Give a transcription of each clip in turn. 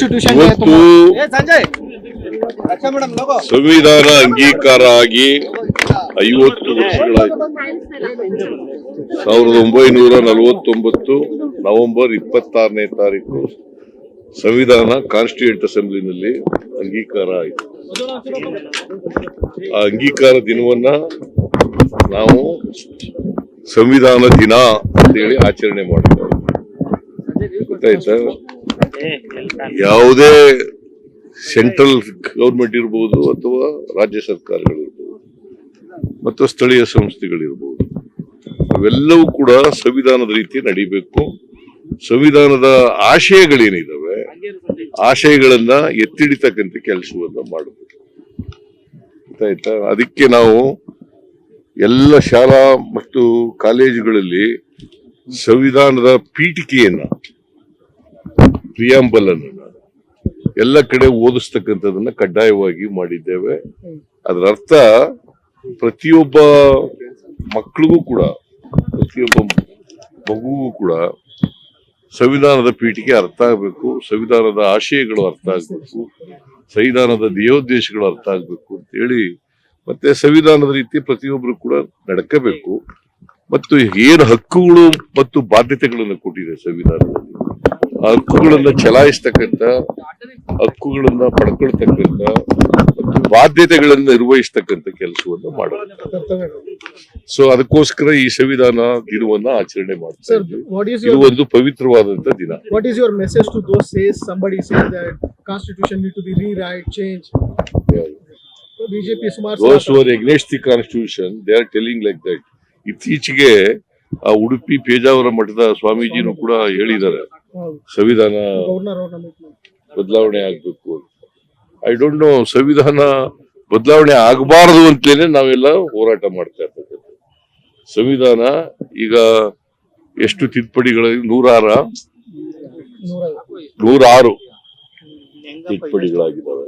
Constitution ಇವತ್ತು ಸಂವಿಧಾನ ಅಂಗೀಕಾರ ಆಗಿ ಐವತ್ತು ವರ್ಷಗಳಾಯಿತು. ಸಾವಿರದ ಒಂಬೈನೂರ ನಲವತ್ತೊಂಬತ್ತು ನವೆಂಬರ್ ಇಪ್ಪತ್ತಾರನೇ ತಾರೀಕು ಸಂವಿಧಾನ ಕಾನ್ಸ್ಟಿಟ್ಯೂಂಟ್ ಅಸೆಂಬ್ಲಿನಲ್ಲಿ ಅಂಗೀಕಾರ ಆಯಿತು. ಆ ಅಂಗೀಕಾರ ದಿನವನ್ನ ನಾವು ಸಂವಿಧಾನ ದಿನ ಅಂತೇಳಿ ಆಚರಣೆ ಮಾಡ್ತೇವೆ ಗೊತ್ತಾಯ್ತಾ? ಯಾವುದೇ ಸೆಂಟ್ರಲ್ ಗೌರ್ಮೆಂಟ್ ಇರ್ಬೋದು ಅಥವಾ ರಾಜ್ಯ ಸರ್ಕಾರಗಳಿರ್ಬೋದು ಮತ್ತು ಸ್ಥಳೀಯ ಸಂಸ್ಥೆಗಳಿರ್ಬೋದು, ಅವೆಲ್ಲವೂ ಕೂಡ ಸಂವಿಧಾನದ ರೀತಿ ನಡಿಬೇಕು. ಸಂವಿಧಾನದ ಆಶಯಗಳೇನಿದಾವೆ, ಆಶಯಗಳನ್ನ ಎತ್ತಿಡಿತಕ್ಕಂಥ ಕೆಲಸವನ್ನ ಮಾಡಬೇಕು. ಗೊತ್ತಾಯ್ತಾ? ಅದಕ್ಕೆ ನಾವು ಎಲ್ಲ ಶಾಲಾ ಮತ್ತು ಕಾಲೇಜುಗಳಲ್ಲಿ ಸಂವಿಧಾನದ ಪೀಠಿಕೆಯನ್ನ ಪ್ರಿಯಾಂಬಲ್ ಅನ್ನು ಎಲ್ಲ ಕಡೆ ಓದಿಸ್ತಕ್ಕಂಥದನ್ನ ಕಡ್ಡಾಯವಾಗಿ ಮಾಡಿದ್ದೇವೆ. ಅದರ ಅರ್ಥ ಪ್ರತಿಯೊಬ್ಬ ಮಕ್ಕಳಿಗೂ ಕೂಡ, ಪ್ರತಿಯೊಬ್ಬ ಮಗುಗೂ ಕೂಡ ಸಂವಿಧಾನದ ಪೀಠಿಗೆ ಅರ್ಥ ಆಗಬೇಕು, ಸಂವಿಧಾನದ ಆಶಯಗಳು ಅರ್ಥ ಆಗಬೇಕು, ಸಂವಿಧಾನದ ಧ್ಯೇಯೋದ್ದೇಶಗಳು ಅರ್ಥ ಆಗಬೇಕು ಅಂತ ಹೇಳಿ ಮತ್ತೆ ಸಂವಿಧಾನದ ರೀತಿ ಪ್ರತಿಯೊಬ್ಬರು ಕೂಡ ನಡ್ಕಬೇಕು. ಮತ್ತು ಏನು ಹಕ್ಕುಗಳು ಮತ್ತು ಬಾಧ್ಯತೆಗಳನ್ನು ಕೊಟ್ಟಿದೆ ಸಂವಿಧಾನದಲ್ಲಿ? ಹಕ್ಕುಗಳನ್ನ ಚಲಾಯಿಸ್ತಕ್ಕಂಥ ಹಕ್ಕುಗಳನ್ನ ಪಡ್ಕೊಳ್ತಕ್ಕಂಥ ಮತ್ತು ಬಾಧ್ಯತೆಗಳನ್ನ ನಿರ್ವಹಿಸ್ತಕ್ಕಂಥ ಕೆಲಸವನ್ನು ಮಾಡಬೇಕು ಸೊ ಅದಕ್ಕೋಸ್ಕರ ಈ ಸಂವಿಧಾನ ದಿನವನ್ನ ಆಚರಣೆ ಮಾಡ್ತಾರೆ ಇದು ಒಂದು ಪವಿತ್ರವಾದಂತ ದಿನ. What is your message to those says somebody says that constitution need to be rewrite, change? BJP ಸುಮಾರು those were against the constitution they are telling like that ಇತ್ತೀಚೆಗೆ ಆ ಉಡುಪಿ ಪೇಜಾವರ ಮಠದ ಸ್ವಾಮೀಜಿನೂ ಕೂಡ ಹೇಳಿದ್ದಾರೆ. ಸಂವಿಧಾನ. ಬದಲಾವಣೆ ಆಗ್ಬೇಕು ಐ ಡೋಂಟ್ ನೋ ಸಂವಿಧಾನ ಬದಲಾವಣೆ ಆಗಬಾರದು ಅಂತಲೇ ನಾವೆಲ್ಲ ಹೋರಾಟ ಮಾಡ್ತಾ ಇರ್ತಕ್ಕಂಥ ಸಂವಿಧಾನ ಈಗ ಎಷ್ಟು ತಿದ್ದುಪಡಿಗಳ ನೂರಾರ? ನೂರ ನೂರಾರು ತಿದ್ದುಪಡಿಗಳಾಗಿದ್ದಾವೆ.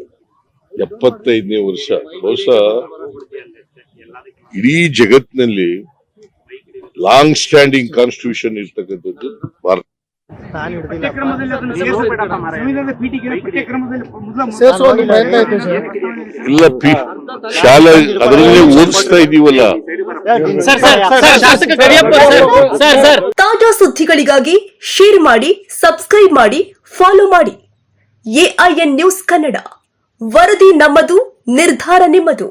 ಎಪ್ಪತ್ತೈದನೇ ವರ್ಷ. ಬಹುಶಃ ಇಡೀ ಜಗತ್ತಿನಲ್ಲಿ ಲಾಂಗ್ ಸ್ಟ್ಯಾಂಡಿಂಗ್ ಕಾನ್ಸ್ಟಿಟ್ಯೂಷನ್ ಇರ್ತಕ್ಕಂಥದ್ದು ಭಾರತ. ಇಲ್ಲ ಪಿ ಶಾಲೆ ಅದರಲ್ಲೇ ಓದಿಸ್ತಾ ಇದೀವಲ್ಲ. ತಾಜಾ ಸುದ್ದಿಗಳಿಗಾಗಿ ಶೇರ್ ಮಾಡಿ ಸಬ್ಸ್ಕ್ರೈಬ್ ಮಾಡಿ ಫಾಲೋ ಮಾಡಿ. AIN news Kannada. ವರದಿ ನಮ್ಮದು ನಿರ್ಧಾರ ನಿಮ್ಮದು.